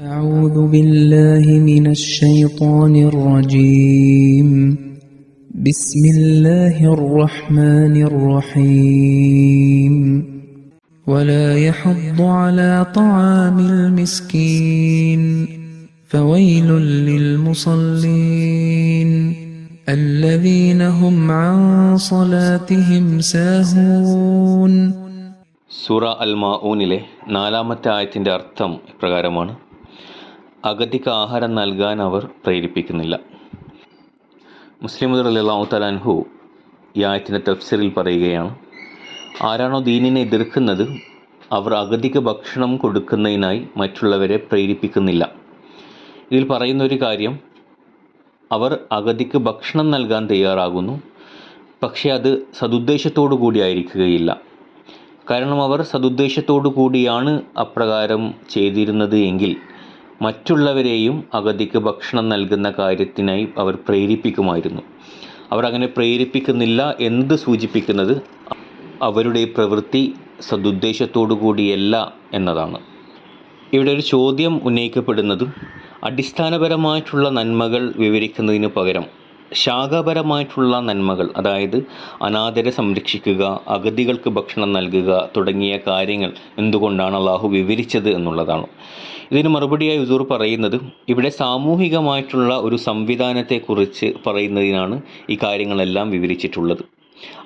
أعوذ بالله من الشيطان الرجيم بسم الله الرحمن الرحيم ولا يحض على طعام المسكين فويل للمصلين الذين هم عن صلاتهم ساهون സൂറ അൽ മാഊനിലെ നാലാമത്തെ ആയത്തിൻ്റെ അർത്ഥം ഇപ്രകാരമാണ് അഗതിക്ക് ആഹാരം നൽകാൻ അവർ പ്രേരിപ്പിക്കുന്നില്ല. മുസ്ലിം അള്ളാഹു തലാൻഹു ഈ ആയത്തിന്റെ തഫ്സീറിൽ പറയുകയാണ് ആരാണോ ദീനിനെ എതിർക്കുന്നത് അവർ അഗതിക്ക് ഭക്ഷണം കൊടുക്കുന്നതിനായി മറ്റുള്ളവരെ പ്രേരിപ്പിക്കുന്നില്ല. ഇതിൽ പറയുന്ന ഒരു കാര്യം അവർ അഗതിക്ക് ഭക്ഷണം നൽകാൻ തയ്യാറാകുന്നു പക്ഷേ അത് സതുദ്ദേശത്തോടു കൂടിയായിരിക്കുകയില്ല കാരണം അവർ സതുദ്ദേശത്തോടു കൂടിയാണ് അപ്രകാരം ചെയ്തിരുന്നത് എങ്കിൽ മറ്റുള്ളവരെയും അഗതിക്ക് ഭക്ഷണം നൽകുന്ന കാര്യത്തിനായി അവർ പ്രേരിപ്പിക്കുമായിരുന്നു. അവർ അങ്ങനെ പ്രേരിപ്പിക്കുന്നില്ല എന്നത് സൂചിപ്പിക്കുന്നത്? അവരുടെ പ്രവൃത്തി സതുദ്ദേശത്തോടു കൂടിയല്ല എന്നതാണ്. ഇവിടെ ഒരു ചോദ്യം ഉന്നയിക്കപ്പെടുന്നതും അടിസ്ഥാനപരമായിട്ടുള്ള നന്മകൾ വിവരിക്കുന്നതിന് പകരം ശാഖാപരമായിട്ടുള്ള നന്മകൾ അതായത് അനാഥരെ സംരക്ഷിക്കുക അഗതികൾക്ക് ഭക്ഷണം നൽകുക തുടങ്ങിയ കാര്യങ്ങൾ എന്തുകൊണ്ടാണ് അള്ളാഹു വിവരിച്ചത് എന്നുള്ളതാണ്. ഇതിന് മറുപടിയായി ഉസൂർ പറയുന്നത് ഇവിടെ സാമൂഹികമായിട്ടുള്ള ഒരു സംവിധാനത്തെക്കുറിച്ച് പറയുന്നതിനാണ് ഈ കാര്യങ്ങളെല്ലാം വിവരിച്ചിട്ടുള്ളത്.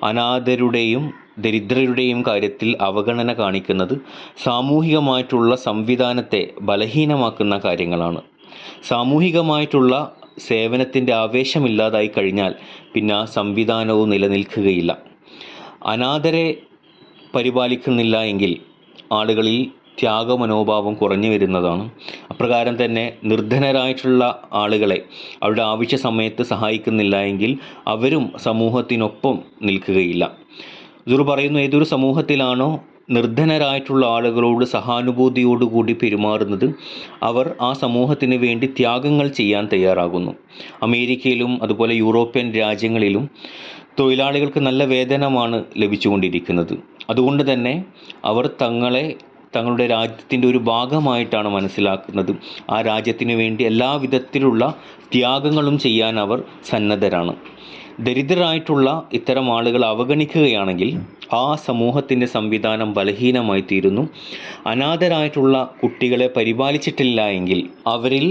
അനാഥരുടെയും ദരിദ്രരുടെയും കാര്യത്തിൽ അവഗണന കാണിക്കുന്നത് സാമൂഹികമായിട്ടുള്ള സംവിധാനത്തെ ബലഹീനമാക്കുന്ന കാര്യങ്ങളാണ്. സാമൂഹികമായിട്ടുള്ള സേവനത്തിന്റെ ആവേശമില്ലാതായി കഴിഞ്ഞാൽ പിന്നെ ആ സംവിധാനവും നിലനിൽക്കുകയില്ല. അനാഥരെ പരിപാലിക്കുന്നില്ല എങ്കിൽ ആളുകളിൽ ത്യാഗമനോഭാവം കുറഞ്ഞു വരുന്നതാണ്. അപ്രകാരം തന്നെ നിർധനരായിട്ടുള്ള ആളുകളെ അവരുടെ ആവശ്യ സമയത്ത് സഹായിക്കുന്നില്ല എങ്കിൽ അവരും സമൂഹത്തിനൊപ്പം നിൽക്കുകയില്ല. ഇതൊരു പറയുന്നു ഏതൊരു സമൂഹത്തിലാണോ നിർധനരായിട്ടുള്ള ആളുകളോട് സഹാനുഭൂതിയോടുകൂടി പെരുമാറുന്നത് അവർ ആ സമൂഹത്തിന് വേണ്ടി ത്യാഗങ്ങൾ ചെയ്യാൻ തയ്യാറാകുന്നു. അമേരിക്കയിലും അതുപോലെ യൂറോപ്യൻ രാജ്യങ്ങളിലും തൊഴിലാളികൾക്ക് നല്ല വേതനമാണ് ലഭിച്ചുകൊണ്ടിരിക്കുന്നത്. അതുകൊണ്ട് തന്നെ അവർ തങ്ങളെ തങ്ങളുടെ രാജ്യത്തിന്റെ ഒരു ഭാഗമായിട്ടാണ് മനസ്സിലാക്കുന്നത്. ആ രാജ്യത്തിന് വേണ്ടി എല്ലാവിധത്തിലുള്ള ത്യാഗങ്ങളും ചെയ്യാൻ അവർ സന്നദ്ധരാണ്. ദരിദ്രരായിട്ടുള്ള ഇത്തരം ആളുകൾ അവഗണിക്കുകയാണെങ്കിൽ ആ സമൂഹത്തിന്റെ സംവിധാനം ബലഹീനമായി തീരുന്നു അനാഥരായിട്ടുള്ള കുട്ടികളെ പരിപാലിച്ചിട്ടില്ല എങ്കിൽ അവരിൽ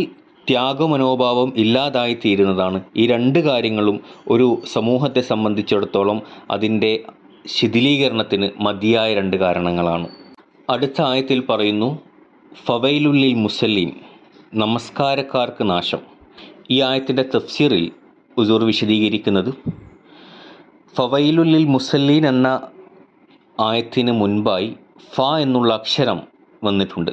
ത്യാഗമനോഭാവം ഇല്ലാതായി തീരുന്നതാണ് ഈ രണ്ട് കാര്യങ്ങളും ഒരു സമൂഹത്തെ സംബന്ധിച്ചിടത്തോളം അതിന്റെ ശിഥിലീകരണത്തിന് മതിയായ രണ്ട് കാരണങ്ങളാണ്. അടുത്ത ആയത്തിൽ പറയുന്നു ഫവൈലുള്ളിൽ മുസല്ലീൻ നമസ്കാരക്കാർക്ക് നാശം. ഈ ആയത്തിന്റെ തഫ്സീറിൽ ഉസൂർ വിശദീകരിക്കുന്നത് ഫവൈലുല്ലിൽ മുസല്ലീൻ എന്ന ആയത്തിന് മുൻപായി ഫ എന്നുള്ള അക്ഷരം വന്നിട്ടുണ്ട്.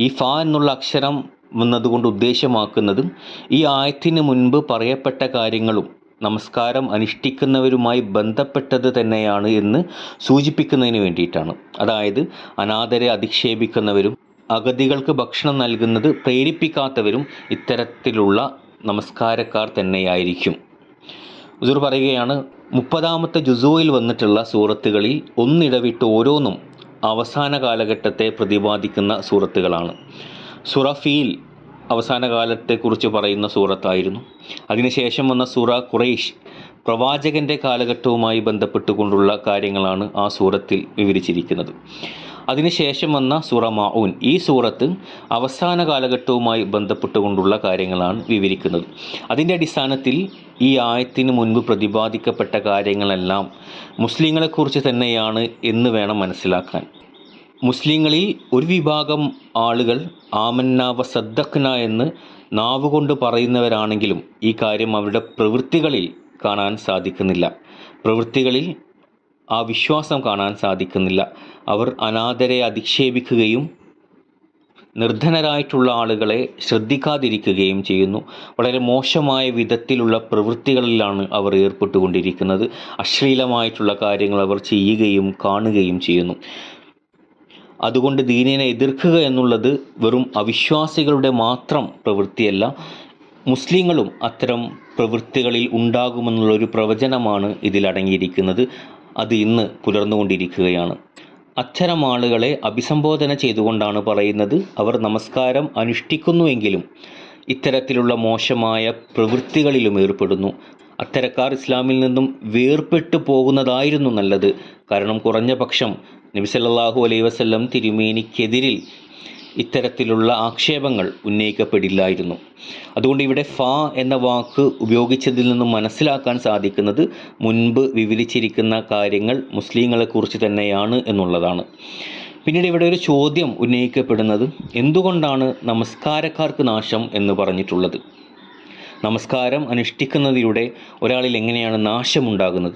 ഈ ഫ എന്നുള്ള അക്ഷരം വന്നതുകൊണ്ട് ഉദ്ദേശമാക്കുന്നതും ഈ ആയത്തിന് മുൻപ് പറയപ്പെട്ട കാര്യങ്ങളും നമസ്കാരം അനുഷ്ഠിക്കുന്നവരുമായി ബന്ധപ്പെട്ടത് തന്നെയാണ് എന്ന് സൂചിപ്പിക്കുന്നതിന് വേണ്ടിയിട്ടാണ്. അതായത് അനാഥരെ അധിക്ഷേപിക്കുന്നവരും അഗതികൾക്ക് ഭക്ഷണം നൽകുന്നത് പ്രേരിപ്പിക്കാത്തവരും ഇത്തരത്തിലുള്ള നമസ്കാരക്കാർ തന്നെയായിരിക്കും. ഉസൂർ പറയുകയാണ് മുപ്പതാമത്തെ ജുസോയിൽ വന്നിട്ടുള്ള സൂറത്തുകളിൽ ഒന്നിടവിട്ട് ഓരോന്നും അവസാന കാലഘട്ടത്തെ പ്രതിപാദിക്കുന്ന സൂറത്തുകളാണ്. സുറഫീൽ അവസാന കാലത്തെക്കുറിച്ച് പറയുന്ന സൂറത്തായിരുന്നു. അതിനുശേഷം വന്ന സൂറ ഖുറൈഷ് പ്രവാചകന്റെ കാലഘട്ടവുമായി ബന്ധപ്പെട്ടുകൊണ്ടുള്ള കാര്യങ്ങളാണ് ആ സൂറത്തിൽ വിവരിച്ചിരിക്കുന്നത്. അതിനുശേഷം വന്ന സൂറ മാഊൻ ഈ സൂറത്ത് അവസാന കാലഘട്ടവുമായി ബന്ധപ്പെട്ടുകൊണ്ടുള്ള കാര്യങ്ങളാണ് വിവരിക്കുന്നത്. അതിന്റെ അടിസ്ഥാനത്തിൽ ഈ ആയത്തിന് മുൻപ് പ്രതിപാദിക്കപ്പെട്ട കാര്യങ്ങളെല്ലാം മുസ്ലിങ്ങളെക്കുറിച്ച് തന്നെയാണ് എന്ന് വേണം മനസ്സിലാക്കാൻ. മുസ്ലിങ്ങളിൽ ഒരു വിഭാഗം ആളുകൾ ആമന്ന വ സദ്ദഖ്ന എന്ന് നാവുകൊണ്ട് പറയുന്നവരാണെങ്കിലും ഈ കാര്യം അവരുടെ പ്രവൃത്തികളിൽ കാണാൻ സാധിക്കുന്നില്ല. പ്രവൃത്തികളിൽ ആ വിശ്വാസം കാണാൻ സാധിക്കുന്നില്ല. അവർ അനാഥരെ അധിക്ഷേപിക്കുകയും നിർധനരായിട്ടുള്ള ആളുകളെ ശ്രദ്ധിക്കാതിരിക്കുകയും ചെയ്യുന്നു. വളരെ മോശമായ വിധത്തിലുള്ള പ്രവൃത്തികളിലാണ് അവർ ഏർപ്പെട്ടുകൊണ്ടിരിക്കുന്നത്. അശ്ലീലമായിട്ടുള്ള കാര്യങ്ങൾ അവർ ചെയ്യുകയും കാണുകയും ചെയ്യുന്നു. അതുകൊണ്ട് ദീനിനെ എതിർക്കുക എന്നുള്ളത് വെറും അവിശ്വാസികളുടെ മാത്രം പ്രവൃത്തിയല്ല മുസ്ലിങ്ങളും അത്തരം പ്രവൃത്തികളിൽ ഉണ്ടാകുമെന്നുള്ളൊരു പ്രവചനമാണ് ഇതിലടങ്ങിയിരിക്കുന്നത് അത് ഇന്ന് പുലർന്നുകൊണ്ടിരിക്കുകയാണ്. അത്തരം ആളുകളെ അഭിസംബോധന ചെയ്തുകൊണ്ടാണ് പറയുന്നത്. അവർ നമസ്കാരം അനുഷ്ഠിക്കുന്നുവെങ്കിലും ഇത്തരത്തിലുള്ള മോശമായ പ്രവൃത്തികളിലും ഏർപ്പെടുന്നു. അത്തരക്കാർ ഇസ്ലാമിൽ നിന്നും വേർപെട്ടു പോകുന്നതായിരുന്നു നല്ലത്. കാരണം കുറഞ്ഞ പക്ഷം നബി സല്ലല്ലാഹു അലൈഹി വസല്ലം തിരുമേനിക്കെതിരിൽ ഇത്തരത്തിലുള്ള ആക്ഷേപങ്ങൾ ഉന്നയിക്കപ്പെടില്ലായിരുന്നു. അതുകൊണ്ട് ഇവിടെ ഫ എന്ന വാക്ക് ഉപയോഗിച്ചതിൽ നിന്നും മനസ്സിലാക്കാൻ സാധിക്കുന്നത് മുൻപ് വിവരിച്ചിരിക്കുന്ന കാര്യങ്ങൾ മുസ്ലിങ്ങളെക്കുറിച്ച് തന്നെയാണ് എന്നുള്ളതാണ്. പിന്നീട് ഇവിടെ ഒരു ചോദ്യം ഉന്നയിക്കപ്പെടുന്നത് എന്തുകൊണ്ടാണ് നമസ്കാരക്കാർക്ക് നാശം എന്ന് പറഞ്ഞിട്ടുള്ളത്? നമസ്കാരം അനുഷ്ഠിക്കുന്നതിലൂടെ ഒരാളിൽ എങ്ങനെയാണ് നാശമുണ്ടാകുന്നത്?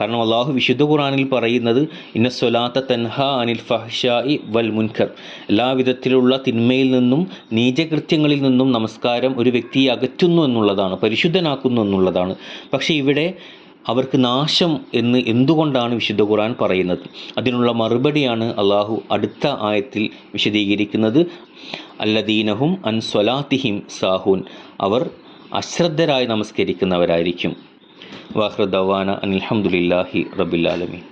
കാരണം അള്ളാഹു വിശുദ്ധ ഖുറാനിൽ പറയുന്നത് ഇന്ന സ്വലാത്ത തൻഹ അനിൽ ഫഹ്ഷായി വൽ മുൻഖർ എല്ലാവിധത്തിലുള്ള തിന്മയിൽ നിന്നും നീചകൃത്യങ്ങളിൽ നിന്നും നമസ്കാരം ഒരു വ്യക്തിയെ അകറ്റുന്നു എന്നുള്ളതാണ് പരിശുദ്ധനാക്കുന്നു എന്നുള്ളതാണ്. പക്ഷേ ഇവിടെ അവർക്ക് നാശം എന്ന് എന്തുകൊണ്ടാണ് വിശുദ്ധ ഖുർആൻ പറയുന്നത്? അതിനുള്ള മറുപടിയാണ് അള്ളാഹു അടുത്ത ആയത്തിൽ വിശദീകരിക്കുന്നത്. അല്ലദീനഹും അൻ സ്വലാത്തിഹിം സാഹൂൻ. അവർ അശ്രദ്ധരായി നമസ്കരിക്കുന്നവരായിരിക്കും. അൽഹംദുലില്ലാഹി അനിൽഹമുല്ലാഹി റബില്ലാലമീൻ